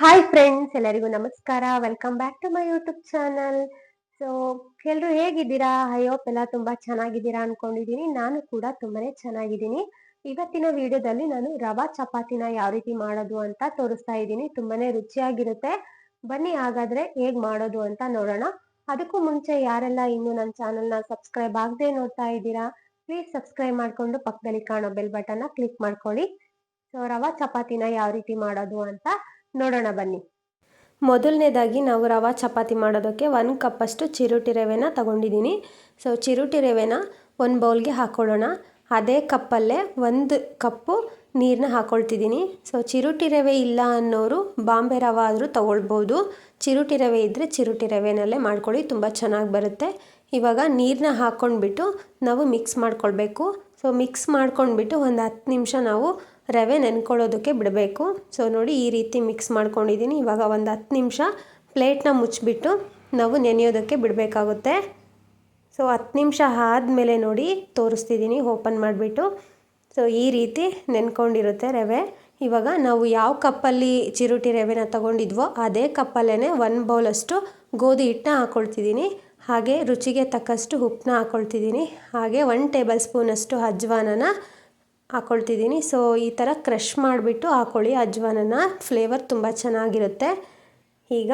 Hi friends ಎಲ್ಲರಿಗೂ ನಮಸ್ಕಾರ. Welcome back to my YouTube channel so ಎಲ್ಲರೂ ಹೇಗಿದ್ದೀರಾ? ಹೈಯೋಪ್ ಎಲ್ಲ ತುಂಬಾ ಚೆನ್ನಾಗಿದ್ದೀರಾ ಅನ್ಕೊಂಡಿದ್ದೀನಿ ನಾನು ಕೂಡ ತುಂಬಾನೇ ಚೆನ್ನಾಗಿದ್ದೀನಿ. ಇವತ್ತಿನ ವಿಡಿಯೋದಲ್ಲಿ ನಾನು ರವಾ ಚಪಾತಿನ ಯಾವ ರೀತಿ ಮಾಡೋದು ಅಂತ ತೋರಿಸ್ತಾ ಇದ್ದೀನಿ. ತುಂಬಾನೇ ರುಚಿಯಾಗಿರುತ್ತೆ. ಬನ್ನಿ ಹಾಗಾದ್ರೆ ಹೇಗ್ ಮಾಡೋದು ಅಂತ ನೋಡೋಣ. ಅದಕ್ಕೂ ಮುಂಚೆ ಯಾರೆಲ್ಲ ಇನ್ನು ನನ್ನ ಚಾನಲ್ನ ಸಬ್ಸ್ಕ್ರೈಬ್ ಆಗದೆ ನೋಡ್ತಾ ಇದ್ದೀರಾ ಪ್ಲೀಸ್ ಸಬ್ಸ್ಕ್ರೈಬ್ ಮಾಡ್ಕೊಂಡು ಪಕ್ಕದಲ್ಲಿ ಕಾಣೋ ಬೆಲ್ ಬಟನ್ನ ಕ್ಲಿಕ್ ಮಾಡ್ಕೊಳ್ಳಿ. ಸೊ ರವಾ ಚಪಾತಿನ ಯಾವ ರೀತಿ ಮಾಡೋದು ಅಂತ ನೋಡೋಣ ಬನ್ನಿ. ಮೊದಲನೇದಾಗಿ ನಾವು ರವಾ ಚಪಾತಿ ಮಾಡೋದಕ್ಕೆ ಒಂದು ಕಪ್ಪಷ್ಟು ಚಿರುಟಿ ರವೆನ ತಗೊಂಡಿದ್ದೀನಿ. ಸೊ ಚಿರುಟಿ ರವೆನ ಒಂದು ಬೌಲ್ಗೆ ಹಾಕ್ಕೊಳ್ಳೋಣ ಅದೇ ಕಪ್ಪಲ್ಲೇ ಒಂದು ಕಪ್ಪು ನೀರನ್ನ ಹಾಕ್ಕೊಳ್ತಿದ್ದೀನಿ ಸೊ ಚಿರುಟಿ ರವೆ ಇಲ್ಲ ಅನ್ನೋರು ಬಾಂಬೆ ರವೆ ಆದರೂ ತಗೊಳ್ಬೋದು. ಚಿರುಟಿ ರವೆ ಇದ್ದರೆ ಚಿರುಟಿ ರವೆನಲ್ಲೇ ಮಾಡ್ಕೊಳ್ಳಿ, ತುಂಬ ಚೆನ್ನಾಗಿ ಬರುತ್ತೆ. ಇವಾಗ ನೀರನ್ನ ಹಾಕ್ಕೊಂಡ್ಬಿಟ್ಟು ನಾವು ಮಿಕ್ಸ್ ಮಾಡ್ಕೊಳ್ಬೇಕು. ಸೊ ಮಿಕ್ಸ್ ಮಾಡ್ಕೊಂಡ್ಬಿಟ್ಟು ಒಂದು ಹತ್ತು ನಿಮಿಷ ನಾವು ರವೆ ನೆನ್ಕೊಳ್ಳೋದಕ್ಕೆ ಬಿಡಬೇಕು. ಸೊ ನೋಡಿ ಈ ರೀತಿ ಮಿಕ್ಸ್ ಮಾಡ್ಕೊಂಡಿದ್ದೀನಿ. ಇವಾಗ ಒಂದು ಹತ್ತು ನಿಮಿಷ ಪ್ಲೇಟ್ನ ಮುಚ್ಚಿಬಿಟ್ಟು ನಾವು ನೆನೆಯೋದಕ್ಕೆ ಬಿಡಬೇಕಾಗುತ್ತೆ. ಸೊ ಹತ್ತು ನಿಮಿಷ ಆದಮೇಲೆ ನೋಡಿ ತೋರಿಸ್ತಿದ್ದೀನಿ ಓಪನ್ ಮಾಡಿಬಿಟ್ಟು. ಸೊ ಈ ರೀತಿ ನೆನ್ಕೊಂಡಿರುತ್ತೆ ರವೆ. ಇವಾಗ ನಾವು ಯಾವ ಕಪ್ಪಲ್ಲಿ ಚಿರುಟಿ ರವೆನ ತಗೊಂಡಿದ್ವೋ ಅದೇ ಕಪ್ಪಲ್ಲೇ ಒನ್ ಬೌಲಷ್ಟು ಗೋಧಿ ಹಿಟ್ಟನ್ನ ಹಾಕ್ಕೊಳ್ತಿದ್ದೀನಿ ಹಾಗೆ ರುಚಿಗೆ ತಕ್ಕಷ್ಟು ಉಪ್ಪನ್ನ ಹಾಕ್ಕೊಳ್ತಿದ್ದೀನಿ ಹಾಗೆ ಒನ್ ಟೇಬಲ್ ಸ್ಪೂನಷ್ಟು ಅಜ್ವಾನನ ಹಾಕ್ಕೊಳ್ತಿದ್ದೀನಿ ಸೊ ಈ ಥರ ಕ್ರಷ್ ಮಾಡಿಬಿಟ್ಟು ಹಾಕ್ಕೊಳ್ಳಿ ಅಜ್ವಾನನ ಫ್ಲೇವರ್ ತುಂಬ ಚೆನ್ನಾಗಿರುತ್ತೆ. ಈಗ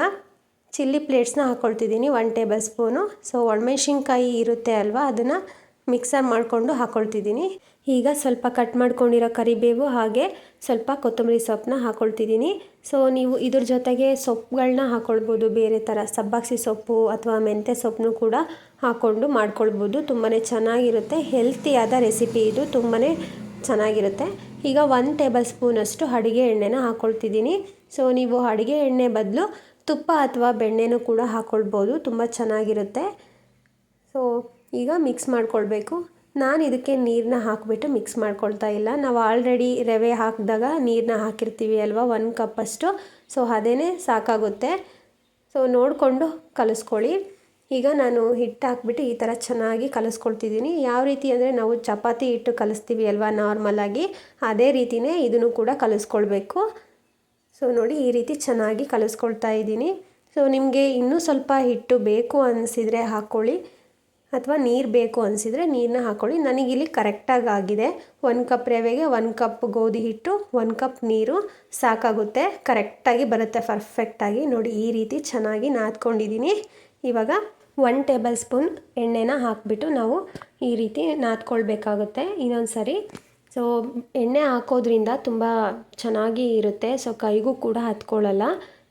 ಚಿಲ್ಲಿ ಪ್ಲೇಟ್ಸ್ನ ಹಾಕ್ಕೊಳ್ತಿದ್ದೀನಿ ಒನ್ ಟೇಬಲ್ ಸ್ಪೂನು ಸೊ ಒಣಮೆಣ್ಸಿನ್ಕಾಯಿ ಇರುತ್ತೆ ಅಲ್ವಾ, ಅದನ್ನು ಮಿಕ್ಸರ್ ಮಾಡಿಕೊಂಡು ಹಾಕ್ಕೊಳ್ತಿದ್ದೀನಿ ಈಗ ಸ್ವಲ್ಪ ಕಟ್ ಮಾಡ್ಕೊಂಡಿರೋ ಕರಿಬೇವು ಹಾಗೆ ಸ್ವಲ್ಪ ಕೊತ್ತಂಬರಿ ಸೊಪ್ಪನ್ನ ಹಾಕ್ಕೊಳ್ತಿದ್ದೀನಿ ಸೊ ನೀವು ಇದ್ರ ಜೊತೆಗೆ ಸೊಪ್ಪುಗಳನ್ನ ಹಾಕ್ಕೊಳ್ಬೋದು ಬೇರೆ ಥರ ಸಬ್ಬಾಕ್ಸಿ ಸೊಪ್ಪು ಅಥವಾ ಮೆಂತ್ಯ ಸೊಪ್ಪನ್ನು ಕೂಡ ಹಾಕ್ಕೊಂಡು ಮಾಡ್ಕೊಳ್ಬೋದು. ತುಂಬಾ ಚೆನ್ನಾಗಿರುತ್ತೆ ಹೆಲ್ತಿಯಾದ ರೆಸಿಪಿ ಇದು. ತುಂಬಾ ಚೆನ್ನಾಗಿರುತ್ತೆ. ಈಗ ಒಂದು ಟೇಬಲ್ ಸ್ಪೂನಷ್ಟು ಅಡುಗೆ ಎಣ್ಣೆನ ಹಾಕ್ಕೊಳ್ತಿದ್ದೀನಿ ಸೊ ನೀವು ಅಡುಗೆ ಎಣ್ಣೆ ಬದಲು ತುಪ್ಪ ಅಥವಾ ಬೆಣ್ಣೆನೂ ಕೂಡ ಹಾಕ್ಕೊಳ್ಬೋದು ತುಂಬ ಚೆನ್ನಾಗಿರುತ್ತೆ. ಸೊ ಈಗ ಮಿಕ್ಸ್ ಮಾಡ್ಕೊಳ್ಬೇಕು. ನಾನು ಇದಕ್ಕೆ ನೀರನ್ನ ಹಾಕಿಬಿಟ್ಟು ಮಿಕ್ಸ್ ಮಾಡ್ಕೊಳ್ತಾ ಇಲ್ಲ. ನಾವು ಆಲ್ರೆಡಿ ರವೆ ಹಾಕಿದಾಗ ನೀರನ್ನ ಹಾಕಿರ್ತೀವಿ ಅಲ್ವಾ? ಒಂದು ಕಪ್ಪಷ್ಟು ಸೊ ಅದೇ ಸಾಕಾಗುತ್ತೆ. ಸೊ ನೋಡಿಕೊಂಡು ಕಲಿಸ್ಕೊಳ್ಳಿ. ಈಗ ನಾನು ಹಿಟ್ಟು ಹಾಕ್ಬಿಟ್ಟು ಈ ಥರ ಚೆನ್ನಾಗಿ ಕಲಿಸ್ಕೊಳ್ತಿದ್ದೀನಿ. ಯಾವ ರೀತಿ ಅಂದರೆ ನಾವು ಚಪಾತಿ ಹಿಟ್ಟು ಕಲಿಸ್ತೀವಿ ಅಲ್ವಾ ನಾರ್ಮಲಾಗಿ ಅದೇ ರೀತಿಯೇ ಇದನ್ನು ಕೂಡ ಕಲಿಸ್ಕೊಳ್ಬೇಕು. ಸೊ ನೋಡಿ ಈ ರೀತಿ ಚೆನ್ನಾಗಿ ಕಲಿಸ್ಕೊಳ್ತಾ ಇದ್ದೀನಿ. ಸೊ ನಿಮಗೆ ಇನ್ನೂ ಸ್ವಲ್ಪ ಹಿಟ್ಟು ಬೇಕು ಅನಿಸಿದರೆ ಹಾಕ್ಕೊಳ್ಳಿ, ಅಥವಾ ನೀರು ಬೇಕು ಅನಿಸಿದರೆ ನೀರನ್ನ ಹಾಕ್ಕೊಳ್ಳಿ. ನನಗಿಲ್ಲಿ ಕರೆಕ್ಟಾಗಿ ಆಗಿದೆ. ಒಂದು ಕಪ್ ರವೆಗೆ ಒಂದು ಕಪ್ ಗೋಧಿ ಹಿಟ್ಟು, ಒಂದು ಕಪ್ ನೀರು ಸಾಕಾಗುತ್ತೆ. ಕರೆಕ್ಟಾಗಿ ಬರುತ್ತೆ, ಪರ್ಫೆಕ್ಟಾಗಿ. ನೋಡಿ ಈ ರೀತಿ ಚೆನ್ನಾಗಿ ನಾದ್ಕೊಂಡಿದ್ದೀನಿ. ಇವಾಗ ಒನ್ ಟೇಬಲ್ ಸ್ಪೂನ್ ಎಣ್ಣೆನ ಹಾಕಿಬಿಟ್ಟು ನಾವು ಈ ರೀತಿ ನಾದ್ಕೊಳ್ಬೇಕಾಗುತ್ತೆ ಇನ್ನೊಂದು ಸರಿ ಸೊ ಎಣ್ಣೆ ಹಾಕೋದ್ರಿಂದ ತುಂಬ ಚೆನ್ನಾಗಿ ಇರುತ್ತೆ. ಸೊ ಕೈಗೂ ಕೂಡ ಹತ್ಕೊಳ್ಳಲ್ಲ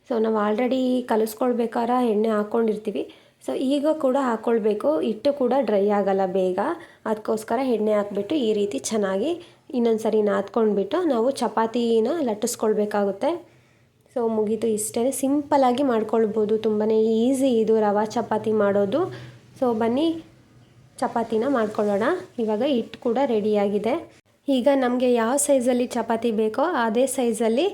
ಸೊ ನಾವು ಆಲ್ರೆಡಿ ಕಲಿಸ್ಕೊಳ್ಬೇಕಾದ್ರೆ ಎಣ್ಣೆ ಹಾಕ್ಕೊಂಡಿರ್ತೀವಿ ಸೊ ಈಗ ಕೂಡ ಹಾಕ್ಕೊಳ್ಬೇಕು ಹಿಟ್ಟು ಕೂಡ ಡ್ರೈ ಆಗಲ್ಲ ಬೇಗ. ಅದಕ್ಕೋಸ್ಕರ ಎಣ್ಣೆ ಹಾಕ್ಬಿಟ್ಟು ಈ ರೀತಿ ಚೆನ್ನಾಗಿ ಇನ್ನೊಂದು ಸರಿ ನಾದ್ಕೊಂಡ್ಬಿಟ್ಟು ನಾವು ಚಪಾತಿನ ಲಟ್ಟಿಸ್ಕೊಳ್ಬೇಕಾಗುತ್ತೆ. ಸೊ ಮುಗೀತು ಇಷ್ಟೇ ಸಿಂಪಲಾಗಿ ಮಾಡ್ಕೊಳ್ಬೋದು. ತುಂಬಾ ಈಸಿ ಇದು ರವಾ ಚಪಾತಿ ಮಾಡೋದು. ಸೊ ಬನ್ನಿ, ಚಪಾತಿನ ಮಾಡ್ಕೊಳ್ಳೋಣ. ಇವಾಗ ಹಿಟ್ಟು ಕೂಡ ರೆಡಿಯಾಗಿದೆ ಈಗ ನಮಗೆ ಯಾವ ಸೈಜಲ್ಲಿ ಚಪಾತಿ ಬೇಕೋ ಅದೇ ಸೈಜಲ್ಲಿ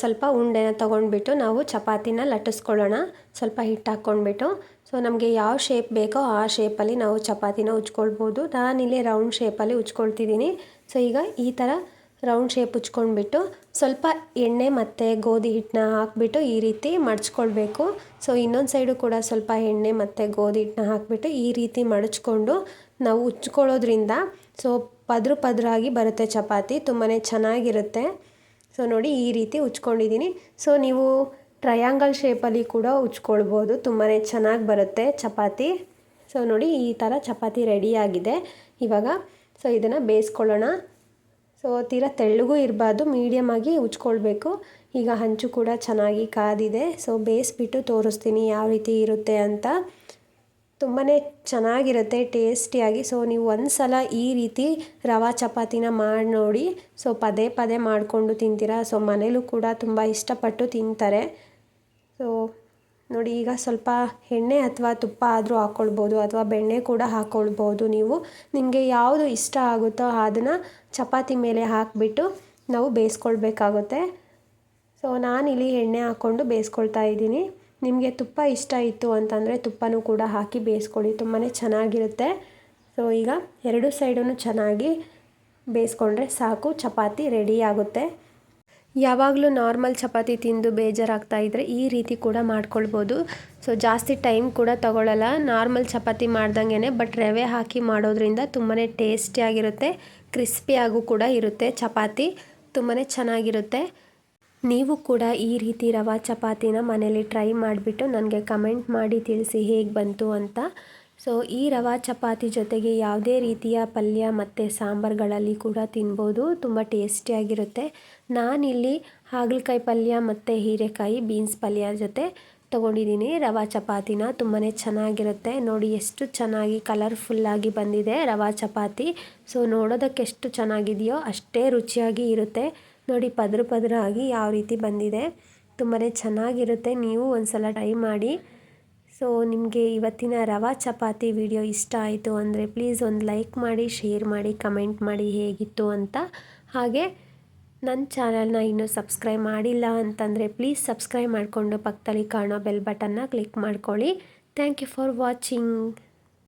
ಸ್ವಲ್ಪ ಉಂಡೆನ ತೊಗೊಂಡ್ಬಿಟ್ಟು ನಾವು ಚಪಾತಿನ ಲಟ್ಟಿಸ್ಕೊಳ್ಳೋಣ. ಸ್ವಲ್ಪ ಹಿಟ್ಟು ಹಾಕ್ಕೊಂಡ್ಬಿಟ್ಟು. ಸೊ ನಮಗೆ ಯಾವ ಶೇಪ್ ಬೇಕೋ ಆ ಶೇಪಲ್ಲಿ ನಾವು ಚಪಾತಿನ ಉಜ್ಕೊಳ್ಬೋದು. ನಾನಿಲ್ಲಿ ರೌಂಡ್ ಶೇಪಲ್ಲಿ ಉಜ್ಕೊಳ್ತಿದ್ದೀನಿ. ಸೊ ಈಗ ಈ ಥರ ರೌಂಡ್ ಶೇಪ್ ಉಚ್ಕೊಂಡ್ಬಿಟ್ಟು ಸ್ವಲ್ಪ ಎಣ್ಣೆ ಮತ್ತು ಗೋಧಿ ಹಿಟ್ಟನ್ನ ಹಾಕ್ಬಿಟ್ಟು ಈ ರೀತಿ ಮಡಚ್ಕೊಳ್ಬೇಕು. ಸೊ ಇನ್ನೊಂದು ಸೈಡು ಕೂಡ ಸ್ವಲ್ಪ ಎಣ್ಣೆ ಮತ್ತು ಗೋಧಿ ಹಿಟ್ಟನ್ನ ಹಾಕ್ಬಿಟ್ಟು ಈ ರೀತಿ ಮಡಚ್ಕೊಂಡು ನಾವು ಉಚ್ಕೊಳ್ಳೋದ್ರಿಂದ ಸೊ, ಪದ್ರ ಪದ್ರಾಗಿ ಬರುತ್ತೆ ಚಪಾತಿ ತುಂಬಾ ಚೆನ್ನಾಗಿರುತ್ತೆ. ಸೊ ನೋಡಿ ಈ ರೀತಿ ಉಚ್ಕೊಂಡಿದ್ದೀನಿ ಸೊ ನೀವು ಟ್ರಯಾಂಗಲ್ ಶೇಪಲ್ಲಿ ಕೂಡ ಉಚ್ಕೊಳ್ಬೋದು. ತುಂಬಾ ಚೆನ್ನಾಗಿ ಬರುತ್ತೆ ಚಪಾತಿ. ಸೊ ನೋಡಿ ಈ ಥರ ಚಪಾತಿ ರೆಡಿಯಾಗಿದೆ ಇವಾಗ ಸೊ ಇದನ್ನು ಬೇಯಿಸ್ಕೊಳ್ಳೋಣ. ಸೊ ತೀರಾ ತೆಳ್ಳಗೂ ಇರಬಾರ್ದು ಮೀಡಿಯಮಾಗಿ ಉಜ್ಕೊಳ್ಬೇಕು. ಈಗ ಹಂಚು ಕೂಡ ಚೆನ್ನಾಗಿ ಕಾದಿದೆ. ಸೊ ಬೇಯಿಸ್ಬಿಟ್ಟು ತೋರಿಸ್ತೀನಿ ಯಾವ ರೀತಿ ಇರುತ್ತೆ ಅಂತ. ತುಂಬಾ ಚೆನ್ನಾಗಿರುತ್ತೆ, ಟೇಸ್ಟಿಯಾಗಿ. ಸೊ ನೀವು ಒಂದು ಸಲ ಈ ರೀತಿ ರವಾ ಚಪಾತಿನ ಮಾಡಿ ನೋಡಿ. ಸೊ ಪದೇ ಪದೇ ಮಾಡಿಕೊಂಡು ತಿಂತೀರಾ? ಸೊ ಮನೇಲೂ ಕೂಡ ತುಂಬ ಇಷ್ಟಪಟ್ಟು ತಿಂತಾರೆ. ಸೊ ನೋಡಿ, ಈಗ ಸ್ವಲ್ಪ ಎಣ್ಣೆ ಅಥವಾ ತುಪ್ಪ ಆದರೂ ಹಾಕ್ಕೊಳ್ಬೋದು ಅಥವಾ ಬೆಣ್ಣೆ ಕೂಡ ಹಾಕ್ಕೊಳ್ಬೋದು ನೀವು. ನಿಮಗೆ ಯಾವುದು ಇಷ್ಟ ಆಗುತ್ತೋ ಅದನ್ನು ಚಪಾತಿ ಮೇಲೆ ಹಾಕಿಬಿಟ್ಟು ನಾವು ಬೇಯಿಸ್ಕೊಳ್ಬೇಕಾಗುತ್ತೆ. ಸೊ ಇಲ್ಲಿ ಎಣ್ಣೆ ಹಾಕ್ಕೊಂಡು ಬೇಯಿಸ್ಕೊಳ್ತಾ ಇದ್ದೀನಿ. ನಿಮಗೆ ತುಪ್ಪ ಇಷ್ಟ ಇತ್ತು ಅಂತಂದರೆ ತುಪ್ಪನೂ ಕೂಡ ಹಾಕಿ ಬೇಯಿಸ್ಕೊಳ್ಳಿ. ತುಂಬಾ ಚೆನ್ನಾಗಿರುತ್ತೆ. ಸೊ ಈಗ ಎರಡು ಸೈಡೂ ಚೆನ್ನಾಗಿ ಬೇಯಿಸ್ಕೊಂಡ್ರೆ ಸಾಕು, ಚಪಾತಿ ರೆಡಿ ಆಗುತ್ತೆ. ಯಾವಾಗಲೂ ನಾರ್ಮಲ್ ಚಪಾತಿ ತಿಂದು ಬೇಜಾರಾಗ್ತಾ ಇದ್ದರೆ ಈ ರೀತಿ ಕೂಡ ಮಾಡ್ಕೊಳ್ಬೋದು. ಸೊ ಜಾಸ್ತಿ ಟೈಮ್ ಕೂಡ ತಗೊಳ್ಳಲ್ಲ ನಾರ್ಮಲ್ ಚಪಾತಿ ಮಾಡ್ದಂಗೆ ಬಟ್ ರವೆ ಹಾಕಿ ಮಾಡೋದ್ರಿಂದ ತುಂಬಾ ಟೇಸ್ಟಿಯಾಗಿರುತ್ತೆ ಕ್ರಿಸ್ಪಿಯಾಗೂ ಕೂಡ ಇರುತ್ತೆ ಚಪಾತಿ ತುಂಬಾ ಚೆನ್ನಾಗಿರುತ್ತೆ. ನೀವು ಕೂಡ ಈ ರೀತಿ ರವಾ ಚಪಾತಿನ ಮನೇಲಿ ಟ್ರೈ ಮಾಡಿಬಿಟ್ಟು ನನಗೆ ಕಮೆಂಟ್ ಮಾಡಿ ತಿಳಿಸಿ ಹೇಗೆ ಬಂತು ಅಂತ. ಸೊ ಈ ರವಾ ಚಪಾತಿ ಜೊತೆಗೆ ಯಾವುದೇ ರೀತಿಯ ಪಲ್ಯ ಮತ್ತು ಸಾಂಬಾರುಗಳಲ್ಲಿ ಕೂಡ ತಿನ್ಬೋದು. ತುಂಬ ಟೇಸ್ಟಿಯಾಗಿರುತ್ತೆ ನಾನಿಲ್ಲಿ ಹಾಗಲಕಾಯಿ ಪಲ್ಯ ಮತ್ತು ಹೀರೆಕಾಯಿ ಬೀನ್ಸ್ ಪಲ್ಯ ಜೊತೆ ತೊಗೊಂಡಿದ್ದೀನಿ. ರವಾ ಚಪಾತಿನ ತುಂಬಾ ಚೆನ್ನಾಗಿರುತ್ತೆ. ನೋಡಿ ಎಷ್ಟು ಚೆನ್ನಾಗಿ ಕಲರ್ಫುಲ್ಲಾಗಿ ಬಂದಿದೆ ರವಾ ಚಪಾತಿ. ಸೊ ನೋಡೋದಕ್ಕೆ ಎಷ್ಟು ಚೆನ್ನಾಗಿದೆಯೋ ಅಷ್ಟೇ ರುಚಿಯಾಗಿ ಇರುತ್ತೆ. ನೋಡಿ ಪದ್ರ ಪದ್ರ ಆಗಿ ಯಾವ ರೀತಿ ಬಂದಿದೆ. ತುಂಬಾ ಚೆನ್ನಾಗಿರುತ್ತೆ. ನೀವು ಒಂದು ಸಲ ಟ್ರೈ ಮಾಡಿ. ಸೊ ನಿಮಗೆ ಇವತ್ತಿನ ರವಾ ಚಪಾತಿ ವಿಡಿಯೋ ಇಷ್ಟ ಆಯಿತು ಅಂದರೆ ಪ್ಲೀಸ್ ಒಂದು ಲೈಕ್ ಮಾಡಿ, ಶೇರ್ ಮಾಡಿ, ಕಮೆಂಟ್ ಮಾಡಿ ಹೇಗಿತ್ತು ಅಂತ. ಹಾಗೆ ನನ್ನ ಚಾನಲ್ನ ಇನ್ನೂ ಸಬ್ಸ್ಕ್ರೈಬ್ ಮಾಡಿಲ್ಲ ಅಂತಂದರೆ ಪ್ಲೀಸ್ ಸಬ್ಸ್ಕ್ರೈಬ್ ಮಾಡಿಕೊಂಡು ಪಕ್ಕದಲ್ಲಿ ಕಾಣೋ ಬೆಲ್ ಬಟನ್ನ ಕ್ಲಿಕ್ ಮಾಡ್ಕೊಳ್ಳಿ. Thank you for watching.